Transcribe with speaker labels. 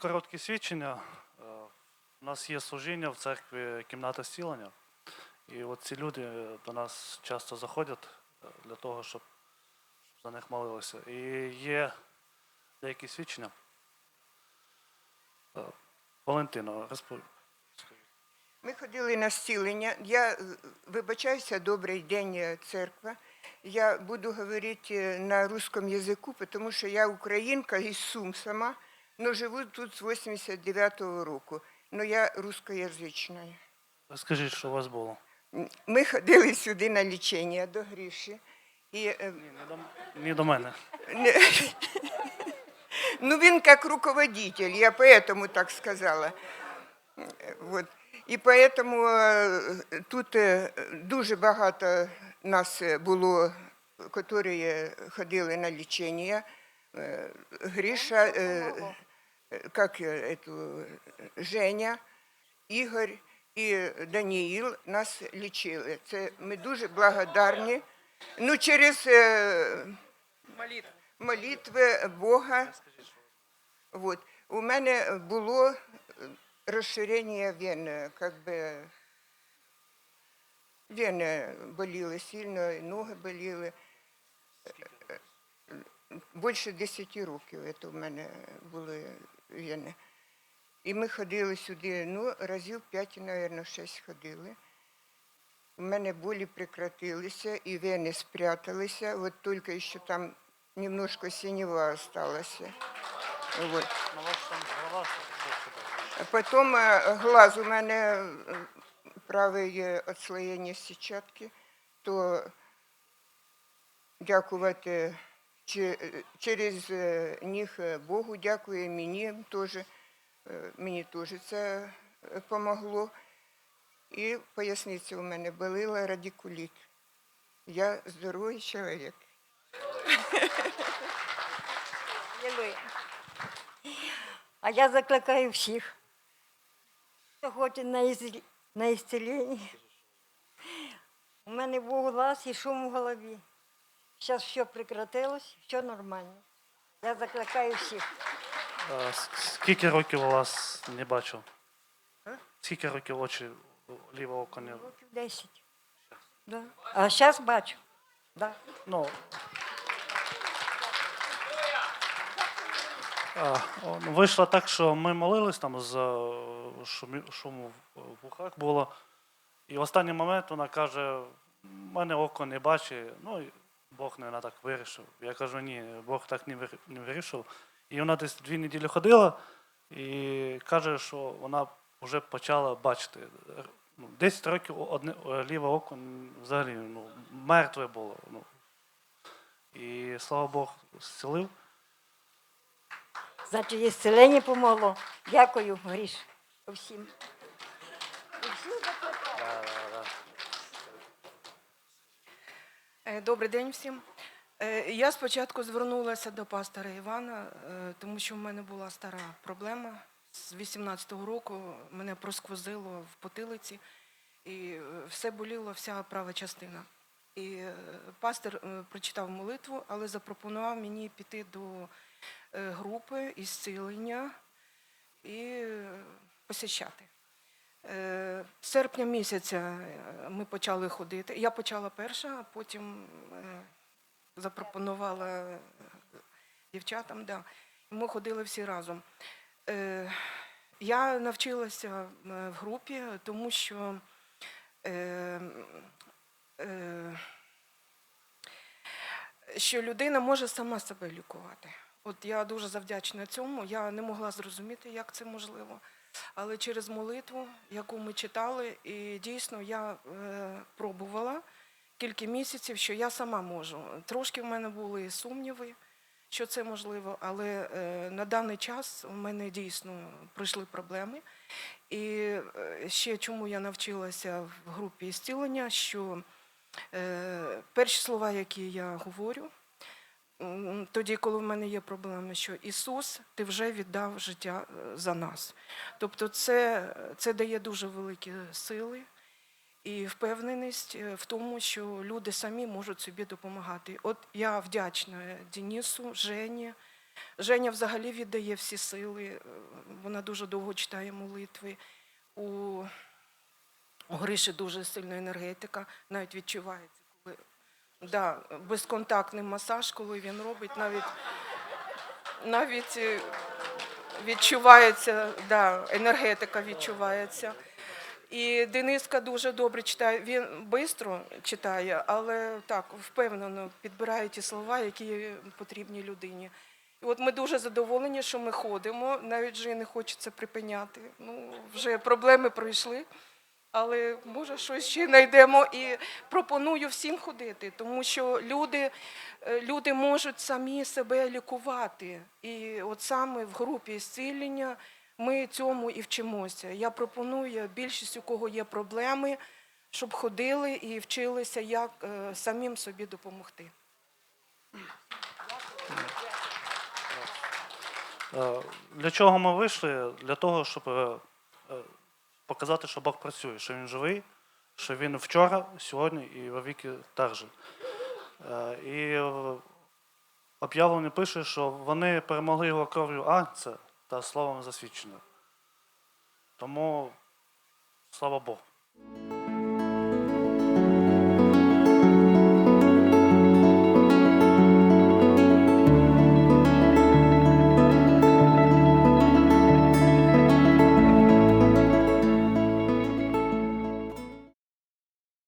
Speaker 1: короткі свідчення. Е, У нас є служіння в церкві кімната зцілення. І от ці люди е, до нас часто заходять е, для того, щоб за них молилися. І є деякі свідчення. Валентино, розповідь.
Speaker 2: Ми ходили на зцілення. Я вибачаюся, добрий день, церква. Я буду говорити на русском язику, тому що я українка із Сум сама, але живу тут з 89-го року. Но я русскоязична.
Speaker 1: Скажіть, що у вас було?
Speaker 2: Ми ходили сюди на лічення до Гріші. І,
Speaker 1: Ні, не до, ні до мене.
Speaker 2: ну, він як руководитель, я поэтому так сказала. Вот. І поэтому е, тут е, дуже багато нас було, які ходили на лічення. Гріша, как е, эту, е, Женя, Ігор і Даніїл нас лічили. Це ми дуже благодарні. Ну, через е, молитви Бога. Вот. У мене було розширення вен, е, как би вени боліли сильно, ноги боліли. Е, Більше 10 років це в мене були вени. І ми ходили сюди, ну, разів 5, мабуть, 6 ходили. У мене болі прекратилися, і вени спряталися. От тільки що там немножко синева осталася. Вот. Потім е, глаз у мене е, правий відслоєння сітчатки, то дякувати через е, них е, Богу, дякую мені теж. е, Мені теж це допомогло. І поясниця у мене болила радикуліт. Я здоровий чоловік.
Speaker 3: А я закликаю всіх, хто хоче на, ісцілення. У мене був глаз і шум у голові. Зараз все прекратилось, все нормально. Я закликаю всіх.
Speaker 1: Е, Скільки років вас не бачив? Скільки років очі ліве око не.
Speaker 3: Років 10. Да. А зараз бачу. Да.
Speaker 1: Ну, о, ну, вийшло так, що ми молились там з шумі, шуму в в вухах було. І в останній момент вона каже: мене око не бачить, ну і Бог не так вирішив. Я кажу, ні, Бог так не вирішив. І вона десь дві неділі ходила і каже, що вона вже почала бачити. Р- Ну, 10 років одне, ліве око взагалі ну, мертве було. Ну, і слава Богу, зцілив.
Speaker 3: Значить, ісцілення помогло. Дякую, Гріш. Всім. І всім закликаю.
Speaker 4: Е, Добрий день всім. Е, Я спочатку звернулася до пастора Івана, е, тому що в мене була стара проблема. З 18-го року мене просквозило в потилиці, і е, все боліло, вся права частина. І е, пастор е, прочитав молитву, але запропонував мені піти до е, групи ізцілення і е, посещати. Е, З серпня місяця е, ми почали ходити. Я почала перша, а потім е, запропонувала е, дівчатам. Да. Ми ходили всі разом. Е, Я навчилася е, в групі, тому що е, е, що людина може сама себе лікувати. От я дуже завдячна цьому. Я не могла зрозуміти, як це можливо. Але через молитву, яку ми читали, і дійсно я е, пробувала кілька місяців, що я сама можу. Трошки в мене були сумніви, що це можливо, але е, на даний час у мене дійсно пройшли проблеми. І е, ще чому я навчилася в групі зцілення, що перші слова, які я говорю, тоді, коли в мене є проблеми, що Ісус, ти вже віддав життя е, за нас. Тобто, це, це дає дуже великі сили і впевненість е, в тому, що люди самі можуть собі допомагати. От я вдячна Денису, Жені, Женя взагалі віддає всі сили. е, Вона дуже довго читає молитви. У Гриші дуже сильна енергетика, навіть відчувається, коли да, безконтактний масаж, коли він робить, навіть, навіть е, відчувається, да, енергетика відчувається. І Дениска дуже добре читає. Він швидко читає, але так впевнено підбирає ті слова, які потрібні людині. І от ми дуже задоволені, що ми ходимо. Навіть вже не хочеться припиняти. Ну вже проблеми пройшли. Але може щось ще знайдемо і пропоную всім ходити, тому що люди, е, люди можуть самі себе лікувати. І от саме в групі зцілення ми цьому і вчимося. Я пропоную більшість, у кого є проблеми, щоб ходили і вчилися, як е, самим собі допомогти.
Speaker 1: Е, Для чого ми вийшли? Для того, щоб показати, що Бог працює, що Він живий, що Він вчора, сьогодні і вовіки також. Е, І об'явлення пише, що вони перемогли його кров'ю Агнця та словом засвідчення. Тому слава Богу.